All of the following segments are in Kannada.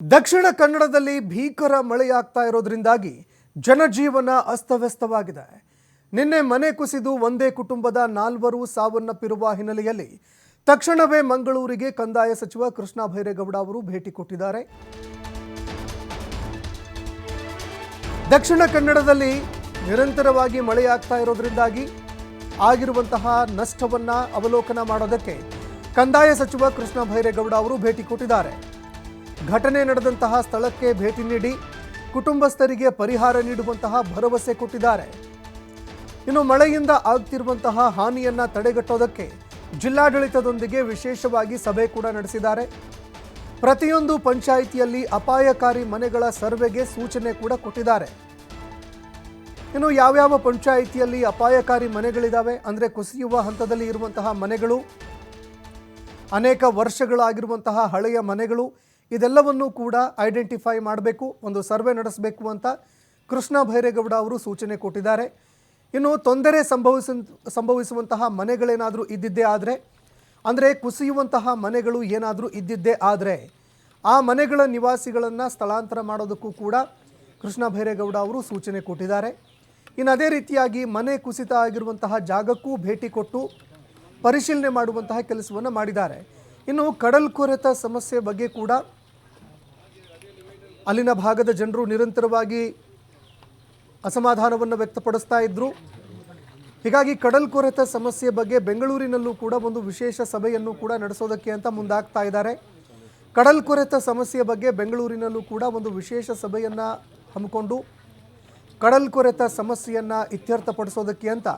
ದಕ್ಷಿಣ ಕನ್ನಡದಲ್ಲಿ ಭೀಕರ ಮಳೆಯಾಗ್ತಾ ಇರೋದ್ರಿಂದಾಗಿ ಜನಜೀವನ ಅಸ್ತವ್ಯಸ್ತವಾಗಿದೆ. ನಿನ್ನೆ ಮನೆ ಕುಸಿದು ಒಂದೇ ಕುಟುಂಬದ ನಾಲ್ವರು ಸಾವನ್ನಪ್ಪಿರುವ ಹಿನ್ನೆಲೆಯಲ್ಲಿ ತಕ್ಷಣವೇ ಮಂಗಳೂರಿಗೆ ಕಂದಾಯ ಸಚಿವ ಕೃಷ್ಣ ಭೈರೇಗೌಡ ಅವರು ಭೇಟಿ ಕೊಟ್ಟಿದ್ದಾರೆ. ದಕ್ಷಿಣ ಕನ್ನಡದಲ್ಲಿ ನಿರಂತರವಾಗಿ ಮಳೆಯಾಗ್ತಾ ಇರೋದ್ರಿಂದಾಗಿ ಆಗಿರುವಂತಹ ನಷ್ಟವನ್ನ ಅವಲೋಕನ ಮಾಡೋದಕ್ಕೆ ಕಂದಾಯ ಸಚಿವ ಕೃಷ್ಣ ಭೈರೇಗೌಡ ಅವರು ಭೇಟಿ ಕೊಟ್ಟಿದ್ದಾರೆ. ಘಟನೆ ನಡೆದಂತಹ ಸ್ಥಳಕ್ಕೆ ಭೇಟಿ ನೀಡಿ ಕುಟುಂಬಸ್ಥರಿಗೆ ಪರಿಹಾರ ನೀಡುವಂತಹ ಭರವಸೆ ಕೊಟ್ಟಿದ್ದಾರೆ. ಇನ್ನು ಮಳೆಯಿಂದ ಆಗ್ತಿರುವಂತಹ ಹಾನಿಯನ್ನ ತಡೆಗಟ್ಟೋದಕ್ಕೆ ಜಿಲ್ಲಾಡಳಿತದೊಂದಿಗೆ ವಿಶೇಷವಾಗಿ ಸಭೆ ಕೂಡ ನಡೆಸಿದ್ದಾರೆ. ಪ್ರತಿಯೊಂದು ಪಂಚಾಯಿತಿಯಲ್ಲಿ ಅಪಾಯಕಾರಿ ಮನೆಗಳ ಸರ್ವೆಗೆ ಸೂಚನೆ ಕೂಡ ಕೊಟ್ಟಿದ್ದಾರೆ. ಇನ್ನು ಯಾವ್ಯಾವ ಪಂಚಾಯಿತಿಯಲ್ಲಿ ಅಪಾಯಕಾರಿ ಮನೆಗಳಿದಾವೆ, ಅಂದರೆ ಕುಸಿಯುವ ಹಂತದಲ್ಲಿ ಇರುವಂತಹ ಮನೆಗಳು, ಅನೇಕ ವರ್ಷಗಳಾಗಿರುವಂತಹ ಹಳೆಯ ಮನೆಗಳು ಇದೆಲ್ಲವನ್ನೂ ಕೂಡ ಐಡೆಂಟಿಫೈ ಮಾಡಬೇಕು, ಒಂದು ಸರ್ವೆ ನಡೆಸಬೇಕು ಅಂತ ಕೃಷ್ಣ ಭೈರೇಗೌಡ ಅವರು ಸೂಚನೆ ಕೊಟ್ಟಿದ್ದಾರೆ. ಇನ್ನು ತೊಂದರೆ ಸಂಭವಿಸ, ಸಂಭವಿಸುವಂತಹ ಮನೆಗಳೇನಾದರೂ ಇದ್ದಿದ್ದೇ ಆದರೆ, ಅಂದರೆ ಕುಸಿಯುವಂತಹ ಮನೆಗಳು ಏನಾದರೂ ಇದ್ದಿದ್ದೇ ಆದರೆ, ಆ ಮನೆಗಳ ನಿವಾಸಿಗಳನ್ನು ಸ್ಥಳಾಂತರ ಮಾಡೋದಕ್ಕೂ ಕೂಡ ಕೃಷ್ಣ ಭೈರೇಗೌಡ ಅವರು ಸೂಚನೆ ಕೊಟ್ಟಿದ್ದಾರೆ. ಇನ್ನು ಅದೇ ರೀತಿಯಾಗಿ ಮನೆ ಕುಸಿತ ಆಗಿರುವಂತಹ ಜಾಗಕ್ಕೂ ಭೇಟಿ ಕೊಟ್ಟು ಪರಿಶೀಲನೆ ಮಾಡುವಂತಹ ಕೆಲಸವನ್ನು ಮಾಡಿದ್ದಾರೆ. ಇನ್ನು ಕಡಲ್ಕೊರೆತ ಸಮಸ್ಯೆ ಬಗ್ಗೆ ಕೂಡ ಅಲ್ಲಿನ ಭಾಗದ ಜನರು ನಿರಂತರವಾಗಿ ಅಸಮಾಧಾನವನ್ನು ವ್ಯಕ್ತಪಡಿಸ್ತಾ ಇದ್ರು. ಹೀಗಾಗಿ ಕಡಲ್ಕೊರೆತ ಸಮಸ್ಯೆ ಬಗ್ಗೆ ಬೆಂಗಳೂರಿನಲ್ಲೂ ಕೂಡ ಒಂದು ವಿಶೇಷ ಸಭೆಯನ್ನು ಕೂಡ ನಡೆಸೋದಕ್ಕೆ ಅಂತ ಮುಂದಾಗ್ತಾ ಇದ್ದಾರೆ. ಕಡಲ್ಕೊರೆತ ಸಮಸ್ಯೆ ಬಗ್ಗೆ ಬೆಂಗಳೂರಿನಲ್ಲೂ ಕೂಡ ಒಂದು ವಿಶೇಷ ಸಭೆಯನ್ನು ಹಮ್ಮಿಕೊಂಡು ಕಡಲ್ಕೊರೆತ ಸಮಸ್ಯೆಯನ್ನು ಇತ್ಯರ್ಥಪಡಿಸೋದಕ್ಕೆ ಅಂತ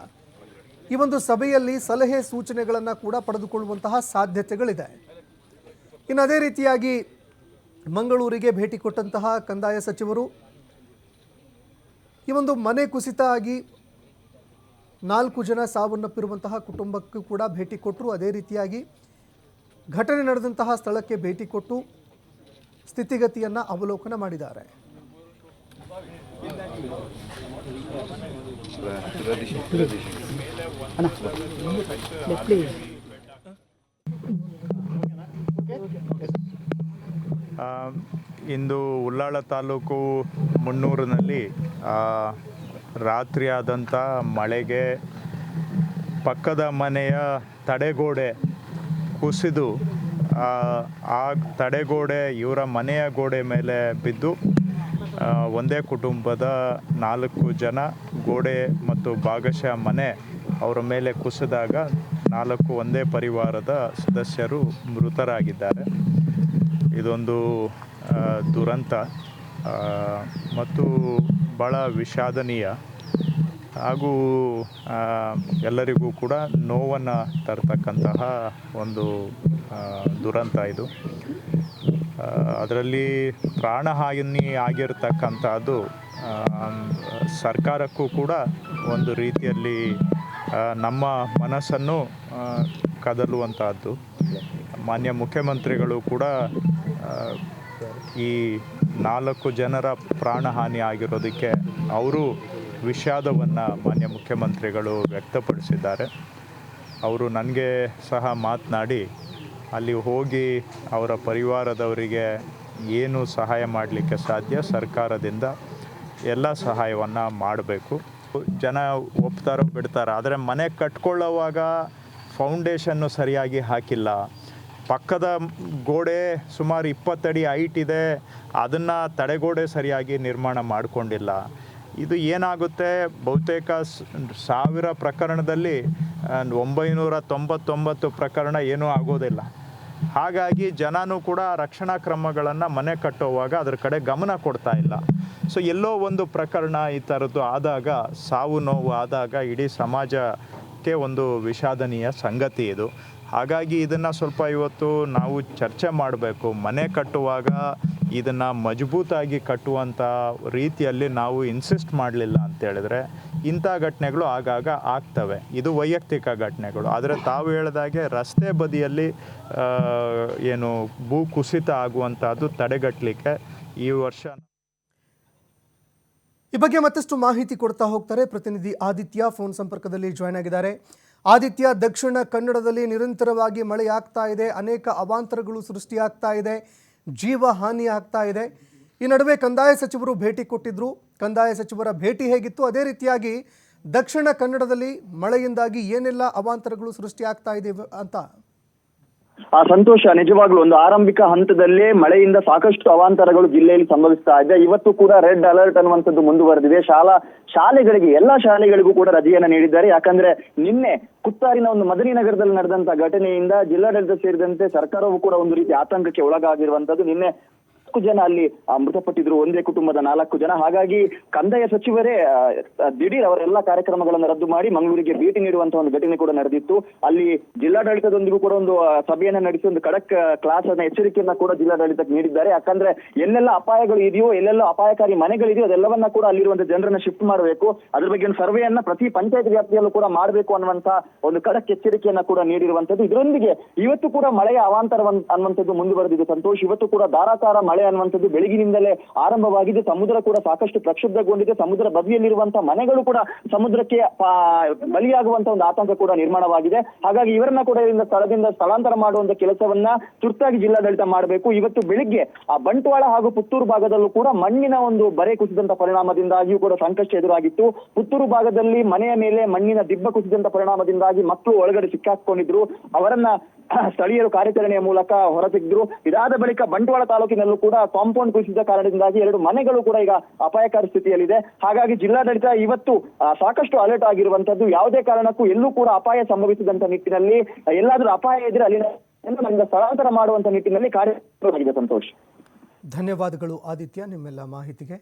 ಈ ಒಂದು ಸಭೆಯಲ್ಲಿ ಸಲಹೆ ಸೂಚನೆಗಳನ್ನು ಕೂಡ ಪಡೆದುಕೊಳ್ಳುವಂತಹ ಸಾಧ್ಯತೆಗಳಿದೆ. ಇನ್ನು ಅದೇ ರೀತಿಯಾಗಿ ಮಂಗಳೂರಿಗೆ ಭೇಟಿ ಕೊಟ್ಟಂತಹ ಕಂದಾಯ ಸಚಿವರು ಈ ಒಂದು ಮನೆ ಕುಸಿತ ಆಗಿ ನಾಲ್ಕು ಜನ ಸಾವನ್ನಪ್ಪಿರುವಂತಹ ಕುಟುಂಬಕ್ಕೂ ಕೂಡ ಭೇಟಿ ಕೊಟ್ಟರು ಅದೇ ರೀತಿಯಾಗಿ ಘಟನೆ ನಡೆದಂತಹ ಸ್ಥಳಕ್ಕೆ ಭೇಟಿ ಕೊಟ್ಟು ಸ್ಥಿತಿಗತಿಯನ್ನು ಅವಲೋಕನ ಮಾಡಿದ್ದಾರೆ ಇಂದು ಉಳ್ಳಾಳ ತಾಲೂಕು ಮುನ್ನೂರಿನಲ್ಲಿ ರಾತ್ರಿ ಆದಂಥ ಮಳೆಗೆ ಪಕ್ಕದ ಮನೆಯ ತಡೆಗೋಡೆ ಕುಸಿದು, ಆ ತಡೆಗೋಡೆ ಇವರ ಮನೆಯ ಗೋಡೆ ಮೇಲೆ ಬಿದ್ದು ಒಂದೇ ಕುಟುಂಬದ ನಾಲ್ಕು ಜನ ಗೋಡೆ ಮತ್ತು ಭಾಗಶಃ ಮನೆ ಅವರ ಮೇಲೆ ಕುಸಿದಾಗ ನಾಲ್ಕು ಒಂದೇ ಪರಿವಾರದ ಸದಸ್ಯರು ಮೃತರಾಗಿದ್ದಾರೆ. ಇದೊಂದು ದುರಂತ ಮತ್ತು ಭಾಳ ವಿಷಾದನೀಯ. ಹಾಗೂ ಎಲ್ಲರಿಗೂ ಕೂಡ ನೋವನ್ನು ತರತಕ್ಕಂತಹ ಒಂದು ದುರಂತ ಇದು. ಅದರಲ್ಲಿ ಪ್ರಾಣಹಾನಿ ಆಗಿರ್ತಕ್ಕಂಥದ್ದು ಸರ್ಕಾರಕ್ಕೂ ಕೂಡ ಒಂದು ರೀತಿಯಲ್ಲಿ ನಮ್ಮ ಮನಸ್ಸನ್ನು ಕದಲುವಂತಹದ್ದು ಮಾನ್ಯ ಮುಖ್ಯಮಂತ್ರಿಗಳು ಕೂಡ ಈ ನಾಲ್ಕು ಜನರ ಪ್ರಾಣಹಾನಿ ಆಗಿರೋದಕ್ಕೆ ಅವರು ವಿಷಾದವನ್ನು ಮಾನ್ಯ ಮುಖ್ಯಮಂತ್ರಿಗಳು ವ್ಯಕ್ತಪಡಿಸಿದ್ದಾರೆ. ಅವರು ನನಗೆ ಸಹ ಮಾತನಾಡಿ, ಅಲ್ಲಿ ಹೋಗಿ ಅವರ ಪರಿವಾರದವರಿಗೆ ಏನು ಸಹಾಯ ಮಾಡಲಿಕ್ಕೆ ಸಾಧ್ಯ ಸರ್ಕಾರದಿಂದ ಎಲ್ಲ ಸಹಾಯವನ್ನು ಮಾಡಬೇಕು. ಜನ ಒಪ್ತಾರೋ ಬಿಡ್ತಾರೋ, ಆದರೆ ಮನೆ ಕಟ್ಕೊಳ್ಳೋವಾಗ ಫೌಂಡೇಶನ್ನು ಸರಿಯಾಗಿ ಹಾಕಿಲ್ಲ. ಪಕ್ಕದ ಗೋಡೆ ಸುಮಾರು ಇಪ್ಪತ್ತಡಿ ಹೈಟ್ ಇದೆ. ಅದನ್ನು ತಡೆಗೋಡೆ ಸರಿಯಾಗಿ ನಿರ್ಮಾಣ ಮಾಡಿಕೊಂಡಿಲ್ಲ. ಇದು ಏನಾಗುತ್ತೆ? ಬಹುತೇಕ ಸಾವಿರ ಪ್ರಕರಣದಲ್ಲಿ ಒಂಬೈನೂರ ತೊಂಬತ್ತೊಂಬತ್ತು ಪ್ರಕರಣ ಏನೂ ಆಗೋದಿಲ್ಲ. ಹಾಗಾಗಿ ಜನನೂ ಕೂಡ ರಕ್ಷಣಾ ಕ್ರಮಗಳನ್ನು ಮನೆ ಕಟ್ಟುವಾಗ ಅದರ ಕಡೆ ಗಮನ ಕೊಡ್ತಾ ಇಲ್ಲ. ಸೊ, ಎಲ್ಲೋ ಒಂದು ಪ್ರಕರಣ ಈ ಥರದ್ದು ಆದಾಗ, ಸಾವು ನೋವು ಆದಾಗ ಇಡೀ ಸಮಾಜಕ್ಕೆ ಒಂದು ವಿಷಾದನೀಯ ಸಂಗತಿ ಇದು. ಹಾಗಾಗಿ ಇದನ್ನು ಸ್ವಲ್ಪ ಇವತ್ತು ನಾವು ಚರ್ಚೆ ಮಾಡಬೇಕು. ಮನೆ ಕಟ್ಟುವಾಗ ಇದನ್ನು ಮಜಬೂತಾಗಿ ಕಟ್ಟುವಂಥ ರೀತಿಯಲ್ಲಿ ನಾವು ಇನ್ಸಿಸ್ಟ್ ಮಾಡಲಿಲ್ಲ ಅಂತ ಹೇಳಿದ್ರೆ ಇಂಥ ಘಟನೆಗಳು ಆಗಾಗ ಆಗ್ತವೆ. ಇದು ವೈಯಕ್ತಿಕ ಘಟನೆಗಳು. ಆದರೆ ತಾವು ಹೇಳಿದಾಗೆ ರಸ್ತೆ ಬದಿಯಲ್ಲಿ ಏನು ಭೂ ಕುಸಿತ ಆಗುವಂಥದ್ದು ತಡೆಗಟ್ಟಲಿಕ್ಕೆ ಈ ವರ್ಷ ಈ ಬಗ್ಗೆ ಮತ್ತಷ್ಟು ಮಾಹಿತಿ ಕೊಡ್ತಾ ಹೋಗ್ತಾರೆ ಪ್ರತಿನಿಧಿ ಆದಿತ್ಯ. ಫೋನ್ ಸಂಪರ್ಕದಲ್ಲಿ ಜಾಯ್ನ್ ಆಗಿದ್ದಾರೆ. ಆದಿತ್ಯ ದಕ್ಷಿಣ ಕನ್ನಡದಲ್ಲಿ ನಿರಂತರವಾಗಿ ಮಳೆಯಾಗ್ತಾ ಇದೆ. ಅನೇಕ ಅವಾಂತರಗಳು ಸೃಷ್ಟಿಯಾಗ್ತಾ ಇದೆ. ಜೀವ ಹಾನಿ ಆಗ್ತಾ ಇದೆ. ಈ ನಡುವೆ ಕಂದಾಯ ಸಚಿವರು ಭೇಟಿ ಕೊಟ್ಟಿದ್ರು. ಕಂದಾಯ ಸಚಿವರ ಭೇಟಿ ಹೇಗಿತ್ತು? ಅದೇ ರೀತಿಯಾಗಿ ದಕ್ಷಿಣ ಕನ್ನಡದಲ್ಲಿ ಮಳೆಯಿಂದಾಗಿ ಏನೆಲ್ಲ ಅವಾಂತರಗಳು ಸೃಷ್ಟಿಯಾಗ್ತಾ ಇದೆ ಅಂತ ಆ ಸಂತೋಷ ನಿಜವಾಗ್ಲೂ ಒಂದು ಆರಂಭಿಕ ಹಂತದಲ್ಲೇ ಮಳೆಯಿಂದ ಸಾಕಷ್ಟು ಅವಾಂತರಗಳು ಜಿಲ್ಲೆಯಲ್ಲಿ ಸಂಭವಿಸ್ತಾ ಇದೆ. ಇವತ್ತು ಕೂಡ ರೆಡ್ ಅಲರ್ಟ್ ಅನ್ನುವಂಥದ್ದು ಮುಂದುವರೆದಿದೆ. ಶಾಲಾ, ಶಾಲೆಗಳಿಗೆ, ಎಲ್ಲಾ ಶಾಲೆಗಳಿಗೂ ಕೂಡ ರಜೆಯನ್ನ ನೀಡಿದ್ದಾರೆ. ಯಾಕಂದ್ರೆ ನಿನ್ನೆ ಕುತ್ತಾರಿನ ಒಂದು ಮದನಿ ನಗರದಲ್ಲಿ ನಡೆದಂತ ಘಟನೆಯಿಂದ ಜಿಲ್ಲಾಡಳಿತ ಸೇರಿದಂತೆ ಸರ್ಕಾರವು ಕೂಡ ಒಂದು ರೀತಿ ಆತಂಕಕ್ಕೆ ಒಳಗಾಗಿರುವಂತದ್ದು ನಿನ್ನೆ ನಾಲ್ಕು ಜನ ಅಲ್ಲಿ ಮೃತಪಟ್ಟಿದ್ರು, ಒಂದೇ ಕುಟುಂಬದ ನಾಲ್ಕು ಜನ. ಹಾಗಾಗಿ ಕಂದಾಯ ಸಚಿವರೇ ದಿಢೀರ್ ಅವರೆಲ್ಲ ಕಾರ್ಯಕ್ರಮಗಳನ್ನು ರದ್ದು ಮಾಡಿ ಮಂಗಳೂರಿಗೆ ಭೇಟಿ ನೀಡುವಂತಹ ಒಂದು ಘಟನೆ ಕೂಡ ನಡೆದಿತ್ತು. ಅಲ್ಲಿ ಜಿಲ್ಲಾಡಳಿತದೊಂದಿಗೂ ಕೂಡ ಒಂದು ಸಭೆಯನ್ನ ನಡೆಸಿ ಒಂದು ಖಡಕ್ ಕ್ಲಾಸ್ ಅನ್ನ ಎಚ್ಚರಿಕೆಯನ್ನ ಕೂಡ ಜಿಲ್ಲಾಡಳಿತಕ್ಕೆ ನೀಡಿದ್ದಾರೆ. ಯಾಕಂದ್ರೆ ಎಲ್ಲೆಲ್ಲ ಅಪಾಯಗಳು ಇದೆಯೋ, ಎಲ್ಲೆಲ್ಲ ಅಪಾಯಕಾರಿ ಮನೆಗಳಿದೆಯೋ, ಅದೆಲ್ಲವನ್ನ ಕೂಡ ಅಲ್ಲಿರುವಂತಹ ಜನರನ್ನ ಶಿಫ್ಟ್ ಮಾಡಬೇಕು. ಅದ್ರ ಬಗ್ಗೆ ಒಂದು ಸರ್ವೆಯನ್ನ ಪ್ರತಿ ಪಂಚಾಯತ್ ವ್ಯಾಪ್ತಿಯಲ್ಲೂ ಕೂಡ ಮಾಡಬೇಕು ಅನ್ನುವಂತ ಒಂದು ಖಡಕ್ ಎಚ್ಚರಿಕೆಯನ್ನ ಕೂಡ ನೀಡಿರುವಂತದ್ದು ಇದರೊಂದಿಗೆ ಇವತ್ತು ಕೂಡ ಮಳೆಯ ಅವಾಂತರ ಅನ್ನುವಂಥದ್ದು ಮುಂದುವರೆದಿದೆ. ಸಂತೋಷ್, ಇವತ್ತು ಕೂಡ ಧಾರಾಕಾರ ಮಳೆ ಅನ್ನುವಂಥದ್ದು ಬೆಳಗಿನಿಂದಲೇ ಆರಂಭವಾಗಿದೆ. ಸಮುದ್ರ ಕೂಡ ಸಾಕಷ್ಟು ಪ್ರಕ್ಷುಬ್ಧಗೊಂಡಿದೆ. ಸಮುದ್ರ ಬದಿಯಲ್ಲಿರುವಂತಹ ಮನೆಗಳು ಕೂಡ ಸಮುದ್ರಕ್ಕೆ ಬಲಿಯಾಗುವಂತಹ ಬಲಿಯಾಗುವಂತ ಒಂದು ಆತಂಕ ಕೂಡ ನಿರ್ಮಾಣವಾಗಿದೆ. ಹಾಗಾಗಿ ಇವರನ್ನ ಕೂಡ ಇಲ್ಲಿಂದ ಸ್ಥಳದಿಂದ ಸ್ಥಳಾಂತರ ಮಾಡುವಂತ ಕೆಲಸವನ್ನ ತುರ್ತಾಗಿ ಜಿಲ್ಲಾಡಳಿತ ಮಾಡಬೇಕು. ಇವತ್ತು ಬೆಳಿಗ್ಗೆ ಆ ಬಂಟ್ವಾಳ ಹಾಗೂ ಪುತ್ತೂರು ಭಾಗದಲ್ಲೂ ಕೂಡ ಮಣ್ಣಿನ ಒಂದು ಬರೆ ಕುಸಿದಂತ ಪರಿಣಾಮದಿಂದಾಗಿಯೂ ಕೂಡ ಸಂಕಷ್ಟ ಎದುರಾಗಿತ್ತು. ಪುತ್ತೂರು ಭಾಗದಲ್ಲಿ ಮನೆಯ ಮೇಲೆ ಮಣ್ಣಿನ ದಿಬ್ಬ ಕುಸಿದಂತ ಪರಿಣಾಮದಿಂದಾಗಿ ಮಕ್ಕಳು ಒಳಗಡೆ ಸಿಕ್ಕಾಕೊಂಡಿದ್ರು. ಅವರನ್ನ ಸ್ಥಳೀಯರು ಕಾರ್ಯಾಚರಣೆಯ ಮೂಲಕ ಹೊರತೆಗೆದ್ರು. ಇದಾದ ಬಳಿಕ ಬಂಟ್ವಾಳ ತಾಲೂಕಿನಲ್ಲೂ ಕೂಡ ಕಾಂಪೌಂಡ್ ಕುಸಿದ ಕಾರಣದಿಂದಾಗಿ ಎರಡು ಮನೆಗಳು ಕೂಡ ಈಗ ಅಪಾಯಕಾರಿ ಸ್ಥಿತಿಯಲ್ಲಿದೆ. ಹಾಗಾಗಿ ಜಿಲ್ಲಾಡಳಿತ ಇವತ್ತು ಸಾಕಷ್ಟು ಅಲರ್ಟ್ ಆಗಿರುವಂತದ್ದು ಯಾವುದೇ ಕಾರಣಕ್ಕೂ ಎಲ್ಲೂ ಕೂಡ ಅಪಾಯ ಸಂಭವಿಸಿದಂತ ನಿಟ್ಟಿನಲ್ಲಿ ಎಲ್ಲಾದ್ರೂ ಅಪಾಯ ಇದ್ರೆ ಅಲ್ಲಿನ ನನಗೆ ಸ್ಥಳಾಂತರ ಮಾಡುವಂತ ನಿಟ್ಟಿನಲ್ಲಿ ಕಾರ್ಯ ಸಂತೋಷ್. ಧನ್ಯವಾದಗಳು ಆದಿತ್ಯ ನಿಮ್ಮೆಲ್ಲ ಮಾಹಿತಿಗೆ.